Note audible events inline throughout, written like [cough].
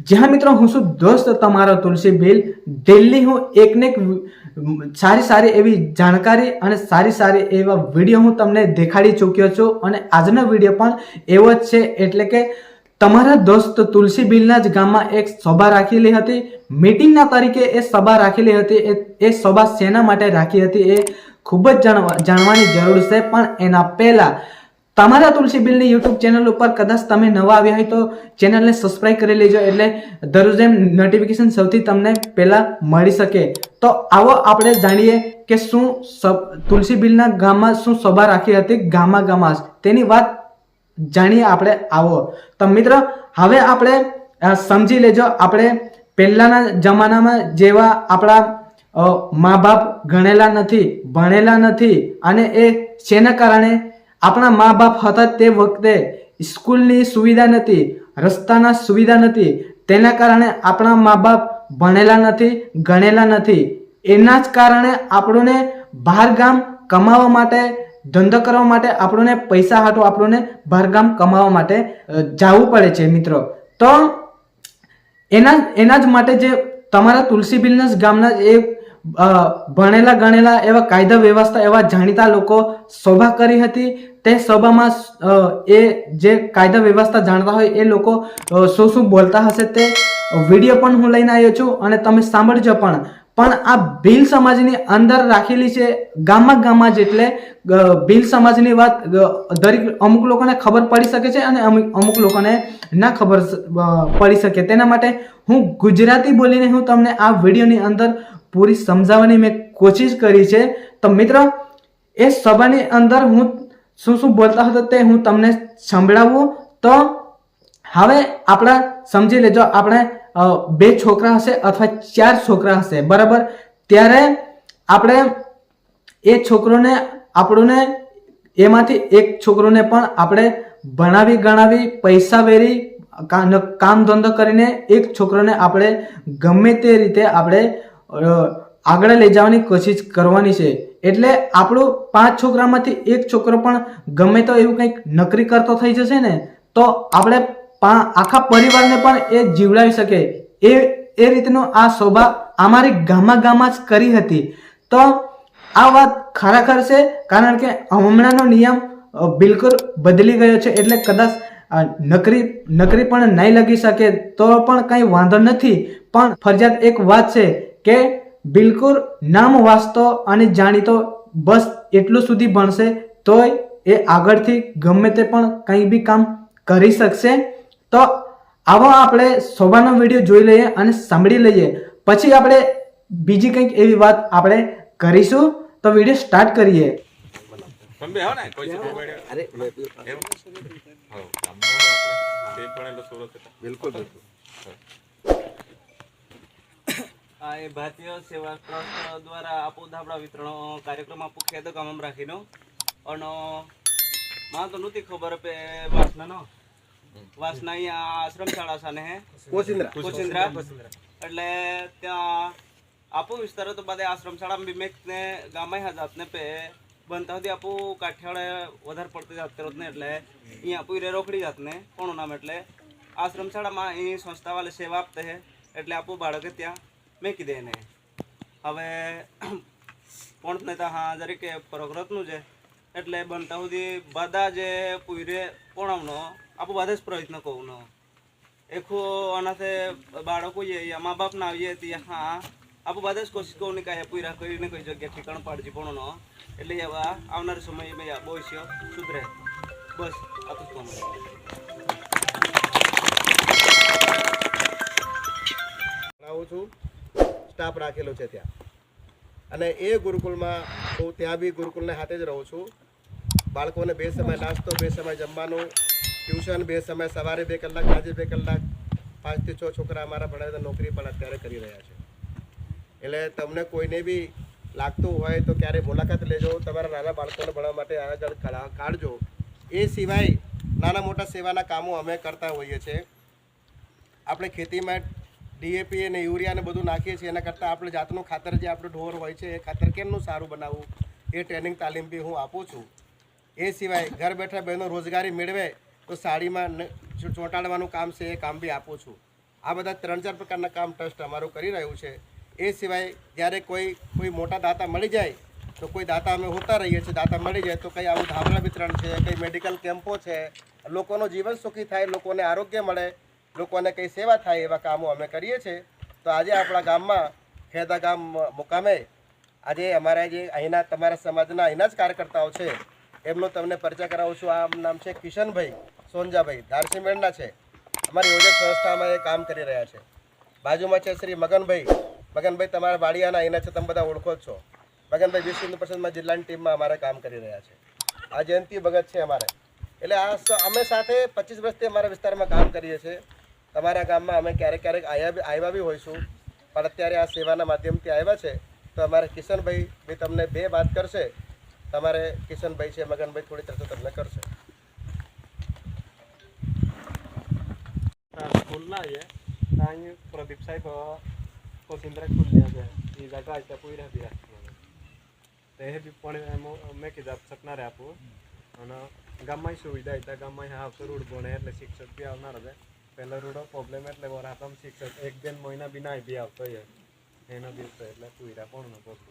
જ્યાં મિત્રો હું છું દોસ્ત તમારો તુલસી બિલ ડેલી હું એક ને એક સારી સારી એવી જાણકારી અને સારી સારી એવા વીડિયો હું તમને દેખાડી ચૂક્યો છું અને આજનો વીડિયો પણ એવો જ છે એટલે કે તમારા દોસ્ત તુલસી બિલના જ ગામમાં એક સભા રાખેલી હતી. મીટિંગના તરીકે એ સભા રાખેલી હતી. એ એ સભા શેના માટે રાખી હતી. એ ખૂબ જ જાણવાની જરૂર છે. પણ એના પહેલા તમારા તુલસી બિલની યુટ્યુબ ચેનલ ઉપર કદાચ તમે નવા આવ્યા હોય તો ચેનલને સબસ્ક્રાઇબ કરી લેજો એટલે દરરોજ એમ નોટિફિકેશન સૌથી તમને પહેલાં મળી શકે. તો આવો આપણે જાણીએ કે શું તુલસી બિલના ગામમાં શું સભા રાખી હતી ગામા ગામા તેની વાત જાણીએ આપણે આવો. તો મિત્ર, હવે આપણે સમજી લેજો આપણે પહેલાંના જમાનામાં જેવા આપણા મા બાપ ગણેલા નથી, ભણેલા નથી અને એ શેના કારણે આપણા મા બાપ હતા તે વખતે સ્કૂલની સુવિધા નથી, રસ્તાના સુવિધા નથી, તેના કારણે આપણા મા બાપ ભણેલા નથી, ગણેલા નથી. એના જ કારણે આપણને બહાર ગામ કમાવા માટે, ધંધો કરવા માટે આપણને પૈસા હાટો આપણને બહાર ગામ કમાવા માટે જવું પડે છે મિત્રો. તો એના એના જ માટે જે તમારા તુલસી બિલના જ ગામના એ ભણેલા ગણેલા એવા કાયદા વ્યવસ્થા એવા જાણીતા લોકો સભા કરી હતી. તે સભામાં એ જે કાયદા વ્યવસ્થા જાણતા હોય એ લોકો શું શું બોલતા હશે તે વીડિયો પણ હું લઈને આવ્યો છું અને તમે સાંભળજો પણ. પણ આ ભીલ સમાજની અંદર રાખેલી છે ગામમાં ગામમાં જ એટલે ભીલ સમાજની વાત દરેક અમુક લોકોને ખબર પડી શકે છે અને અમુક અમુક લોકોને ના ખબર પડી શકે. તેના માટે હું ગુજરાતી બોલીને હું તમને આ વિડીયોની અંદર પૂરી સમજાવવાની મેં કોશિશ કરી છે. તો મિત્રો, એ સભાની અંદર હું શું શું બોલતા હતો તે હું તમને સંભળાવું. તો હવે આપણા સમજી લેજો, આપણે બે છોકરા હશે અથવા ચાર છોકરા હશે, બરાબર? ત્યારે આપણે એ છોકરોને, આપણને એમાંથી એક છોકરોને પણ આપણે ભણાવી ગણાવી, પૈસા વેરી કામ ધંધો કરીને એક છોકરોને આપણે ગમે તે રીતે આપણે આગળ લઈ જવાની કોશિશ કરવાની છે. એટલે આપણું પાંચ છોકરામાંથી એક છોકરો પણ ગમે તો એવું કંઈક નકરી કરતો થઈ જશે ને, તો આપણે આખા પરિવારને પણ એ જીવડાવી શકે. એ એ રીતનો આ શોભા અમારી ગામા ગામમાં જ કરી હતી. તો આ વાત ખરેખર છે, કારણ કે હમણાંનો નિયમ બિલકુલ બદલી ગયો છે, એટલે કદાચ નકરી નકરી પણ નહીં લગી શકે, તો પણ કંઈ વાંધો નથી. પણ ફરજિયાત એક વાત છે કે બિલકુલ નામ વાંચતો અને જાણીતો બસ એટલું સુધી ભણશે તોય એ આગળથી ગમે તે પણ કંઈ બી કામ કરી શકશે. તો આવો આપણે શોભાનો વીડિયો જોઈ લઈએ અને સાંભળી લઈએ. પછી આપણે બીજી કંઈક એવી વાત આપણે કરીશું. તો વીડિયો સ્ટાર્ટ કરીએ. બિલકુલ બે હો ને કોઈ છે મોબાઈલ અરે એમ હો કામનો આપણે તે પણ એટલો સુરત હતા બિલકુલ બિલકુલ આ એ ભારતીય સેવા ટ્રસ્ટ દ્વારા આપો ધાબળા વિતરણ કાર્યક્રમ આપો ખેદ કામ રાખીનો અને માં તો નહોતી ખબર પે વાસના નો. વાસના અહીંયા આશ્રમ શાળા સાને હે. કોચિંદ્રા કોચિંદ્રા એટલે ત્યાં આપો વિસ્તાર તો બધે આશ્રમ શાળા બી મેં ને ગામમાં હા જાતને પે. બનતા હતી આપો કાઠિયાવાડે વધારે પડતી જાત કરત ને એટલે અહીંયા આપો રે રોકડી જાતને કોનું નામ એટલે. આશ્રમ શાળામાં એ સંસ્થા વાળે સેવા આપતે હે. એટલે આપો બાળકે ત્યાં મેકી દે એને. હવે [clears throat] પણ ને તા હા જરીકે પ્રકૃતનું છે. એટલે બનતા સુધી બધા જે પૂરે પોણાવનો, આપો બધા જ પ્રયત્ન કહું નો એખો અનાથે બાળકો યા મા બાપ ના આવીએ તે હા, આપો બધા જ કોશિશ કહું ને કાંઈ પૂરા કરીને કોઈ જગ્યા ઠેકાણ પાડજી પણ એટલે એવા આવનાર સમય મેં આ ભવિષ્ય સુધરે. બસ, આટલું જ છું. સ્ટાફ રાખેલો છે ત્યાં. અને એ ગુરુકુળમાં હું ત્યાં બી ગુરુકુળને હાથે જ રહું છું. બાળકોને બે સમય નાસ્તો, બે સમય જમવાનું, ટ્યુશન, બે સમય સવારે બે કલાક સાંજે બે કલાક, પાંચથી છ છોકરા અમારા ભણાવે નોકરી પણ અત્યારે કરી રહ્યા છે. એટલે તમને કોઈને બી લાગતું હોય તો ક્યારેય મુલાકાત લેજો. તમારા નાના બાળકોને ભણવા માટે આગળ કાઢ- કાઢજો. એ સિવાય નાના મોટા સેવાના કામો અમે કરતા હોઈએ છીએ. આપણે ખેતીમાં ડીએપી અને યુરિયાને બધું નાખીએ છીએ. એના કરતાં આપણે જાતનું ખાતર જે આપણું ઢોર હોય છે, એ ખાતર કેમનું સારું બનાવવું? એ ટ્રેનિંગ તાલીમ બી હું આપું છું. એ સિવાય ઘર બેઠા બહેનો રોજગારી મેળવે તો સાડીમાં ચોંટાડવાનું કામ છે એ કામ બી આપું છું. આ બધા ત્રણ ચાર પ્રકારના કામ ટ્રસ્ટ અમારું કરી રહ્યું છે. એ સિવાય જ્યારે કોઈ કોઈ મોટા દાતા મળી જાય, તો કોઈ દાતા અમે હોતા રહીએ છીએ. દાતા મળી જાય તો કંઈ આવું ધાબળા વિતરણ છે, કંઈ મેડિકલ કેમ્પો છે. લોકોનું જીવન સુખી થાય, લોકોને આરોગ્ય મળે લોકોને કંઈ સેવા થાય એવા કામો અમે કરીએ છીએ. તો આજે આપણા ગામમાં ખેદા ગામ મુકામે આજે અમારા જે અહીંના, તમારા સમાજના અહીંના જ કાર્યકર્તાઓ છે, એમનો તમને પરિચય કરાવું છું. આ નામ છે કિશનભાઈ, સોનજાભાઈ ધારસીમેળના છે. અમારી યોજક સંસ્થામાં એ કામ કરી રહ્યા છે. બાજુમાં છે શ્રી મગનભાઈ. મગનભાઈ, તમારા વાડિયાના અહીંના છે, તમે બધા ઓળખો જ છો. મગનભાઈ, વિશ્વ હિન્દુ પરિષદમાં જિલ્લાની ટીમમાં અમારે કામ કરી રહ્યા છે. આ જયંતિ ભગત છે અમારે. એટલે આ અમે સાથે પચીસ વર્ષથી અમારા વિસ્તારમાં કામ કરીએ છીએ. તમારા ગામમાં અમે ક્યારેક ક્યારેક આવ્યા આવ્યા બી હોઈશું, પણ અત્યારે આ સેવાના માધ્યમથી આવ્યા છે, તો અમારે કિશનભાઈ બી તમને બે વાત કરશે. તમારે કિશનભાઈ છે, મગનભાઈ થોડી ચર્ચા તમને કરશે. સ્કૂલના છે. ત્યાં પ્રદીપ સાહેબ કોશિંદ્રા ખુલ્યા અમે એ ગાટા હતા પૂર્યા બી તે બી પણ મેં કીધા શકનારે આપું. અને ગામમાં સુવિધા હતા ગામમાં આવતો રોડ ભણે એટલે શિક્ષક બી આવનાર હતા પહેલો રોડો પ્રોબ્લેમ એટલે વરાપમ શિક્ષક એક બેન મહિના બી ના બી આવતો હોય. એનો બી હતો એટલે પૂરા પણ ન બસ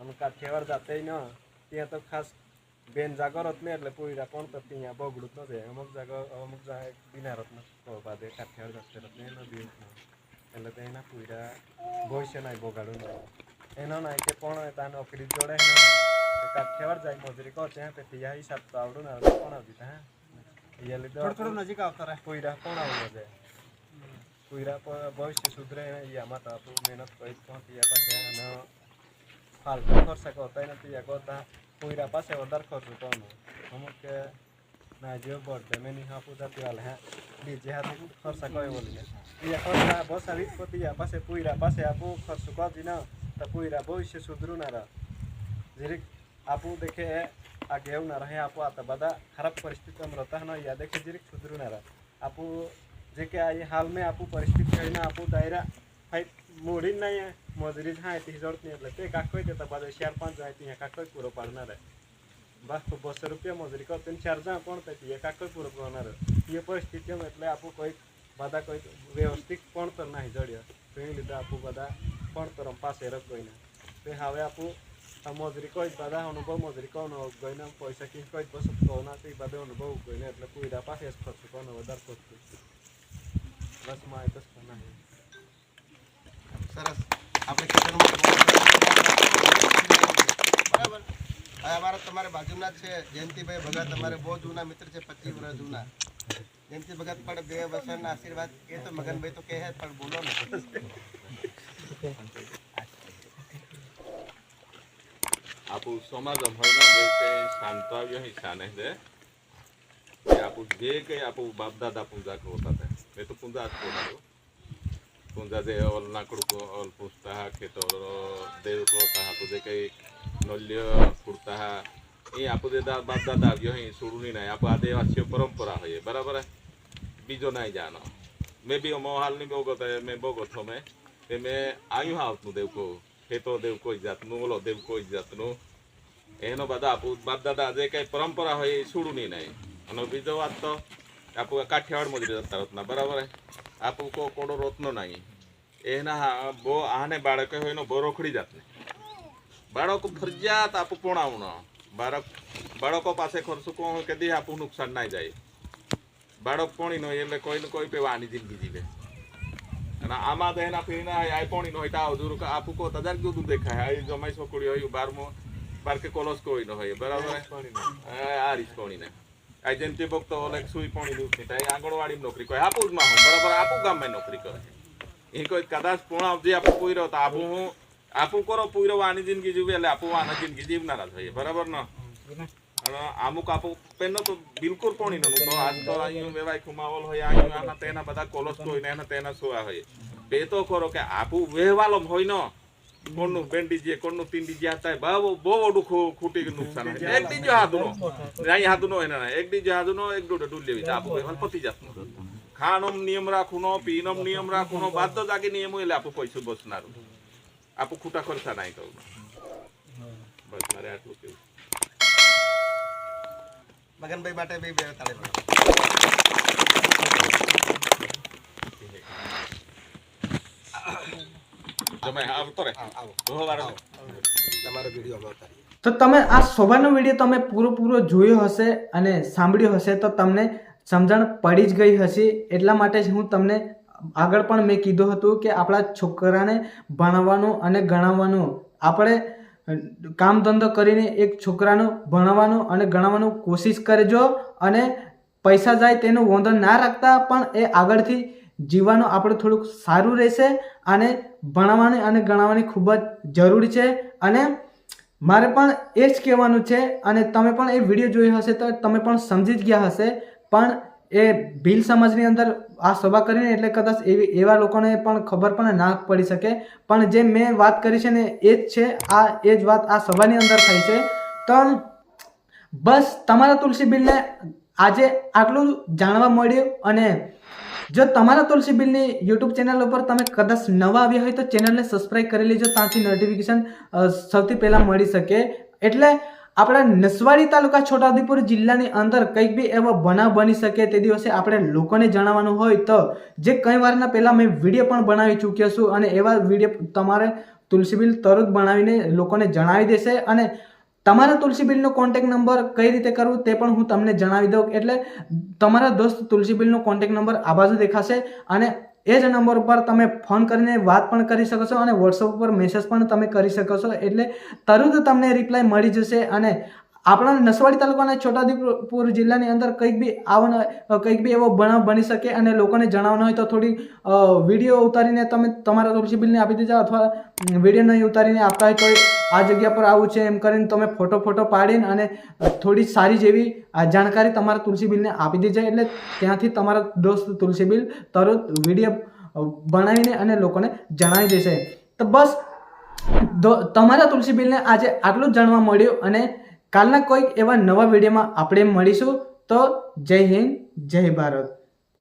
અને કાઠિયાવાડ જાતે ન, ત્યાં તો ખાસ બેન જાગર જ ને એટલે પૂરા પણ તો ત્યાં બગડું જ નથી અમુક જાગર અમુક જાગ બિના રત્ન બાદે કાઠિયાવાડ જાતે રત્ન એનો બી એટલે તો એના પૂરા ભવિષ્ય નાય બગાડું એનો નાય કે પણ ત્યાં નોકરી જોડે એનો નાય કાઠિયાવાડ જાય, મજૂરી કહો ત્યાં તે ત્યાં હિસાબ તો આવડું ને, આવડું પણ આવતી હા. એ લીધે થોડું થોડું નજીક આવતા રહે પૂરા પણ આવડે છે પણ ભવિષ્ય સુધરે એ આમાં તો આપણું મહેનત કરી પહોંચી પાસે અને ફાલતુ ખર્ચ કરતા નથી કરતા પૂરા પાસે વધારે ખર્ચ કરવાનો અમુક કે ના જેવો બળ જમીન હા પૂજા પીવાલે હા બીજે હાથે ખર્ચ કયો બોલી એ ખર્ચ બસ આવી પતી પાસે પૂરા પાસે આપું ખર્ચ કરતી ના તો પૂરા ભવિષ્ય સુધરું ના રહે જરીક આપું દેખે આ ગેવ ના રહે આ તો બધા ખરાબ પરિસ્થિતિમાં રહેતા ન દેખે જરીક સુધરું ના રહે. આપું, જે કે આ એ હાલ મેં આપું પરિસ્થિતિ કહીને આપું દાયરા હાઈ મોડી નહીં મજૂરી થાય તે જડતી એટલે તે કાકોય તે બાદ ચાર પાંચ જાય ત્યાં કાકોય પૂરો પાડનાર બસ, તો બસો રૂપિયા મજૂરી કરો તેને ચાર જણા પણ થાય? એ કાકોય પૂરો પાડનાર એ પરિસ્થિતિમાં એટલે આપું કોઈ બધા કોઈ વ્યવસ્થિત ભણતર નહીં જડ્યો તો એ લીધે આપું બધા ભણતર પાસે રખ કોઈને તે હવે આપું મજૂરી કોઈ બધા અનુભવ, મજૂરી કોનો ગઈને પૈસા કી કોઈ બસ કોના તે બધા અનુભવ ગઈને એટલે કુઈડા પાસે જ ખર્ચ કોનો વધારે ખર્ચ. બસમાં તો સરસ. આપણે બરાબર. હવે અમારા તમારે બાજુના છે. જયંતિભાઈ ભગત અમારે બહુ જૂના મિત્ર છે, પચીસ વર્ષ જૂના. જયંતિ ભગત પણ બે વર્ષના આશીર્વાદ. એ તો મગનભાઈ તો કહે પણ બોલો ને. આપું સમાજમ હોય ને જે કંઈ શાંતાવ્ય અહીં શાને છે એ આપું જે કંઈ આપું બાપ દાદા પૂજા કરતા હતા મેં તો પૂજા જ કરતો પૂજા જે ઓલ લાકડું ઓલ પૂછતા હા કે તો દેવ કરતા આપું જે કંઈ નલ્ય પૂરતા હા એ આપું જે દા- બાપ દાદા આવ્યો અહીં છોડું નહીં આપું આ દેવાસીય પરંપરા હોય બરાબર હે? બીજો નહીં જાનો મેં બી મો હાલની બહુ ગતો મેં બહુ ગતો મેં તે મેં આવ્યું આવતું દેવ કો ખેતો દેવ કોઈ જાતનું ઓલો દેવ કોઈ જાતનું એનો બધા બાપ દાદા જે કઈ પરંપરા હોય એ છોડું નહીં નહીં અને બીજો વાત તો, આપુ કાઠિયાવાડ મજૂરી જતા રોતના, બરાબર હે? આપું કો કોડો રોતનો નહીં એના બહુ આને બાળક હોય એનો બહુ રોખડી જાતને. બાળકો ફરજિયાત આપું પોણાવનો બાળક, બાળકો પાસે ખર્ચું કોણ દી આપું નુકસાન ના જાય. બાળક પોણી નો એટલે કોઈને કોઈ પેવાની જિંદગી જીવે. અને આમાં તો એના ફીના આ પોણી નો હોય તો આવું દૂર આપું કો તદાર જુદું દેખાય. આ જમાઈ છોકરી હોય બારમો કોલોસ કોઈ નો હોય બરાબર આ રીત પોણી ને આ જયંતિ ભક્ત ઓલે સુઈ પાણી દૂધ આ આંગણવાડી નોકરી કરે આપું જ માં હું બરાબર આપું ગામમાં નોકરી કરે એ કોઈ કદાચ પૂર્ણ આવજે આપું પૂર્યો તો આપું હું આપું કરો પૂર્યો આની જિંદગી જીવે એટલે આપું આના જિંદગી જીવનારા થઈએ બરાબર ને અમુક આપું પેનો તો બિલકુલ કોણી નું તો આજ તો અહીંયા વેવાય ખુમાવલ હોય અહીંયા આના તેના બધા કોલસ હોય ને એના તેના સોયા હોય બે તો કરો કે આપું વેવાલો હોય ન કોણનું બેન્ડી જે કોણનું તીંડી જે હતા બહુ બહુ ઓડું ખુ- ખૂટી નુકસાન એક દીજો હાથનો. અહીં હાથનો એના ના એક દીજો હાથનો એક દોઢ ડૂલ લેવી. આપું વેવાલ પતી જાતનું ખાણમ નિયમ રાખુનો પીનોમ નિયમ રાખુનો બાદ તો જાગી નિયમ એટલે આપું પૈસું બસનારું. આપું ખૂટા ખર્ચા નહીં કહું બસ મારે આટલું કેવું. મગનભાઈ માટે બે બે તાળી પાડો. આપી હે જમાઈ આવતો રે આવો. તમારો વીડિયો અમે ઉતારીએ. તો તમે આ શોભાનો વીડિયો તમે પૂરો પૂરો જોયો હશે અને સાંભળ્યો હશે તો તમને સમજણ પડી જ ગઈ હશે. એટલા માટે જ હું તમને આગળ પણ મેં કીધું હતું કે આપણા છોકરાને ભણાવવાનું અને ગણાવવાનું. આપણે કામ ધંધો કરીને એક છોકરાનું ભણાવવાનું અને ગણાવવાનું કોશિશ કરજો અને પૈસા જાય તેનો વાંધો ના રાખતા પણ એ આગળથી જીવવાનું આપણું થોડુંક સારું રહેશે અને ભણાવવાની અને ગણાવવાની ખૂબ જ જરૂરી છે. અને મારે પણ એ જ કહેવાનું છે અને તમે પણ એ વીડિયો જોયો હશે તો તમે પણ સમજી જ ગયા હશે. પણ એ ભીલ સમાજની અંદર આ સભા કરીને એટલે કદાચ એવી, એવા લોકોને પણ ખબર પણ ના પડી શકે. પણ જે મેં વાત કરી છે ને એ જ છે, આ, એ જ વાત આ સભાની અંદર થઈ છે. તો બસ તમારા તુલસી બિલને આજે આટલું જાણવા મળ્યું અને જો તમારા તુલસી બિલની યુટ્યુબ ચેનલ ઉપર તમે કદાચ નવા આવ્યા હોય તો ચેનલને સબસ્ક્રાઈબ કરી લેજો, ત્યાંથી નોટિફિકેશન સૌથી પહેલાં મળી શકે. એટલે આપણા નસવાડી તાલુકા છોટાઉદેપુર જિલ્લાની અંદર કંઈક બી એવો બનાવ બની શકે તે દિવસે આપણે લોકોને જણાવવાનું હોય તો જે કંઈ વારના પહેલાં મેં વીડિયો પણ બનાવી ચૂક્યો છું અને એવા વીડિયો તમારે તુલસી બિલ તરત બનાવીને લોકોને જણાવી દેશે અને તમારા તુલસી બિલનો કોન્ટેક્ટ નંબર કઈ રીતે કરવું તે પણ હું તમને જણાવી દઉં. એટલે તમારા દોસ્ત તુલસી બિલનો કોન્ટેક્ટ નંબર આ બાજુ દેખાશે અને એ જ નંબર પર તમે ફોન કરીને વાત પણ કરી શકો છો અને વોટ્સઅપ ઉપર મેસેજ પણ તમે કરી શકો છો. એટલે તરત તમને રિપ્લાય મળી જશે અને આપણા નસવાડી તાલુકાના છોટાઉદેપુર જિલ્લાની અંદર કંઈક બી આવવાનો કંઈક બી એવો બનાવ બની શકે અને લોકોને જણાવવાનો હોય તો થોડી વીડિયો ઉતારીને તમે તમારા તુલસી બિલને આપી દેજો અથવા વીડિયો નહીં ઉતારીને આપતા હોય તો આ જગ્યા પર આવું છે એમ કરીને તમે ફોટો ફોટો પાડીને અને થોડી સારી જેવી જાણકારી તમારા તુલસી બિલને આપી દેજો એટલે ત્યાંથી તમારા દોસ્ત તુલસી બિલ તરત વીડિયો બનાવીને અને લોકોને જણાવી દેશે. તો બસ તમારા તુલસી બિલને આજે આટલું જ જાણવા મળ્યું અને કાલના કોઈક એવા નવા વિડીયોમાં આપણે મળીશું. તો જય હિન્દ જય ભારત.